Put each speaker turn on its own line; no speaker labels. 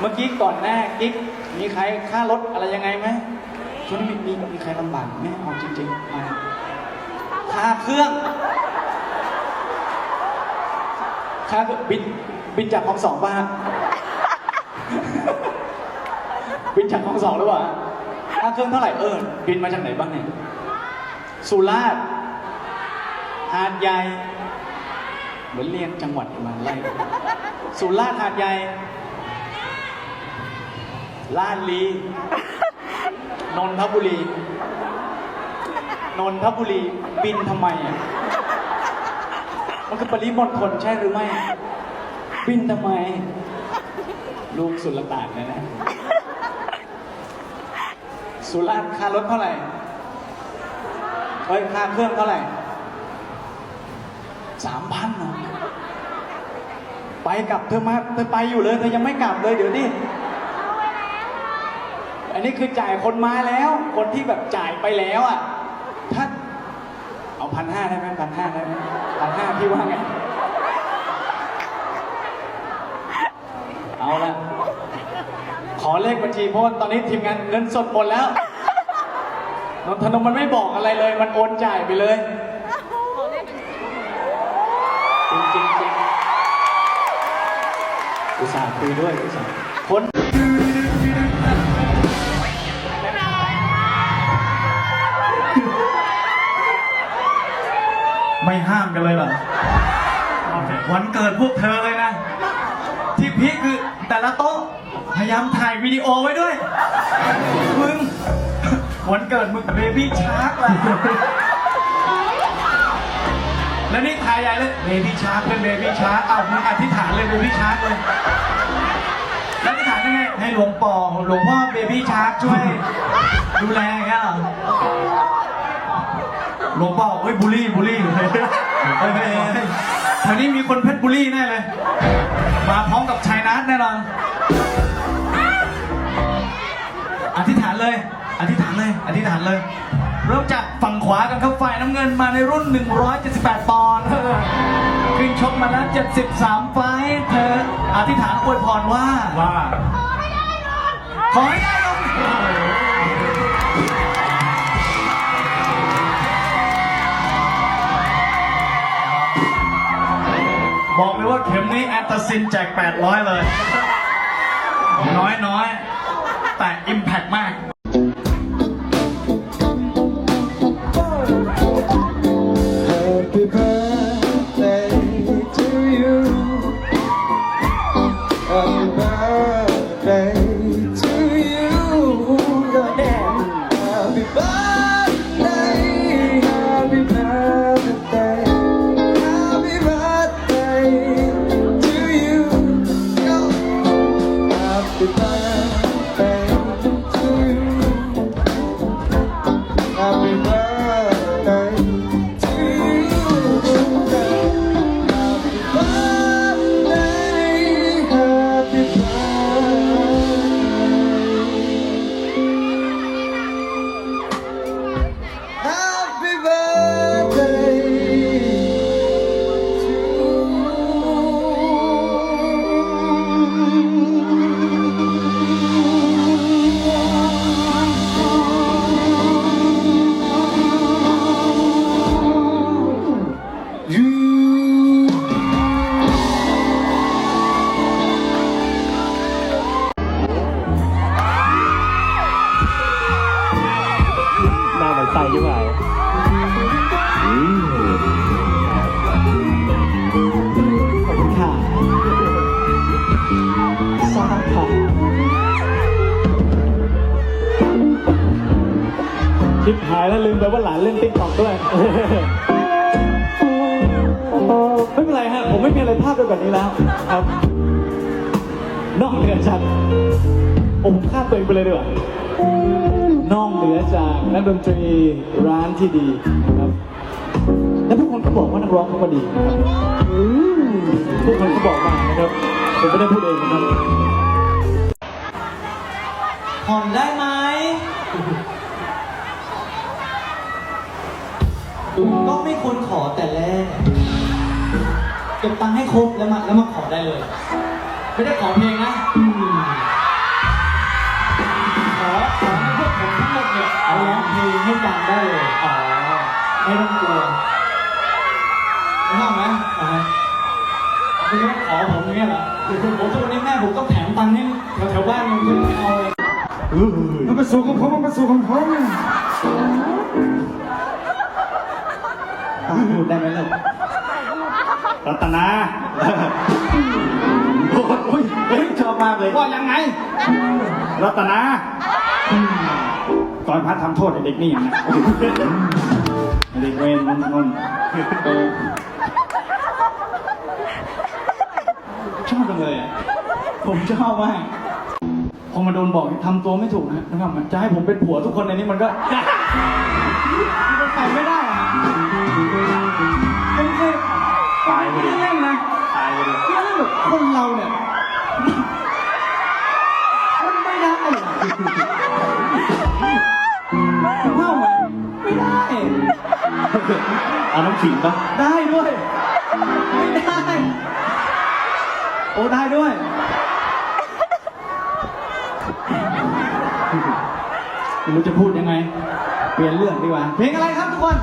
เมื่อกี้ก่อนหน้ากิ๊กมีใครค่ารถอะไรยังไงไหมช่วงนี้มีมีใครลำบากไหมเอาจริงๆมาค่าเครื่องค่าบินบินจากของสองบ้านบินจากของสองหรือเปล่าค่าเครื่องเท่าไหร่เออบินมาจากไหนบ้างเนี่ยสุราษฎร์หาดใหญ่เหมือนเรียงจังหวัดมาไล่สุราษฎร์หาดใหญ่ ลาดลี นนทบุรี นนทบุรี บินทำไมอะ มันคือปริมณฑลใช่หรือไม่ บินทำไม ลูกสุลต่านนะนะ สุราษฎร์ค่ารถเท่าไหร่ เฮ้ย ค่าเครื่องเท่าไหร่สามพันเหรอไปกลับเธอมาเธอไปอยู่เลยเธอยังไม่กลับเลยเดี๋ยวดิ อันนี้คือจ่ายคนมาแล้ว คนที่แบบจ่ายไปแล้วอะ ถ้าเอาพันห้าได้ไหมพันห้าได้ไหมพันห้าพี่ว่าไง เอาละขอเลขบัญชีเพราะว่าตอนนี้ทีมงานเงินสดหมดแล้วนนทนมมันไม่บอกอะไรเลย มันโอนจ่ายไปเลย จริงจริงจริงอุตส่าห์คุยด้วยอุตส่าห์คน
ไม่ห้ามกันเลยเหรอ วันเกิดพวกเธอเลยนะ ที่พีคคือแต่ละโต๊ะ พยายามถ่ายวิดีโอไว้ด้วย มึง วันเกิดมึงเบบี้ชาร์กล่ะแล้วนี่ถ่ายใหญ่เลยเบบี้ชาร์กเป็นเบบี้ชาร์กเอามึงอธิษฐานเลยเบบี้ชาร์กเลยแล้วอธิษฐานยังไงให้หลวงปอหลวงพ่อเบบี้ชาร์กช่วย ดูแลอย่หรอ หลวงพ่อเฮ้ยบุลี่บุลี่เฮ้ยเฮ้ยเฮ้ยเฮ้ยแถวนี้มีคนเพชรบุลี่แน่เลย มาพร้อมกับชายนัทแน่นอน อธิษฐานเลย อธิษฐานเลย อธิษฐานเลย เริ่มจากฝั่งขวากันครับฝ่ายน้ำเงินมาในรุ่น 178 ปอนด์เออขึ้นชกมาแล้ว 73 ไฟท์เธออธิษฐานอวยพรว่าว่า ขอให้ได้ลง ซินแจก 800 เลย น้อยน้อยแต่อิมแพกมาก
หน้ามันใส่ยังไงขอบคุณค่ะทราบค่ะคิดหายแล้วลืมไปว่าหลานเล่นติ๊กต็อกด้วย ไม่เป็นไรฮะ ผมไม่มีอะไรภาพด้วยแบบนี้แล้วครับ นอกเหนือจากผมข้าตัวเองไปเลยดีกว่า นอกเหนือจากนักดนตรีร้านที่ดีนะครับ และทุกคนก็บอกว่านักร้องเขาก็ดีนะครับทุกคนก็บอกมานะครับผมไม่ได้พูดเองนะครับ
ผ่อนได้ไหมก็ไม่ควรขอแต่แรกเก็บตังค์ให้ครบแล้วมาแล้วมาขอได้เลย ไม่ได้ขอเพลงนะ เร้อ
งเพลงให้ดังได้เลยอ๋อไม่ต้องกลัวห้ามไหมอะคุณต้องขอผมเนี้ยเหรอผมทุกวันนี้แม่ผมก็องแถมตังค์ให้แถวบ้านยังไม่เอาเลย
มันเป็นสูงของผมมันเป็นสูงของผม
พูดได้ไหมลูก
รัตนาโอ้ยชอบมากเลย
ว่ายังไง
รัตนา ตอนพัดทำโทษไอ้เด็กนี่อย่างนะไอ้เด็กเวรนนน
ชอบจังเลยอะ ผมชอบมากพอมาโดนบอกทำตัวไม่ถูกนะนะครับจะให้ผมเป็นผัวทุกคนในนี้มันก็มันไปไม่ได้อะเป็นแค่
ตายไปดิ
เล่นๆนะ
ตายไปเลย
เล่นๆแบบคนเราเนี่ย
เอาน้ำขิงปะ
ได้ด้วย ไม่ได้ โอ้ได้ด้วย ไม่รู้จะพูดยังไง เปลี่ยนเรื่องดีกว่า เพลงอะไรครับทุกคน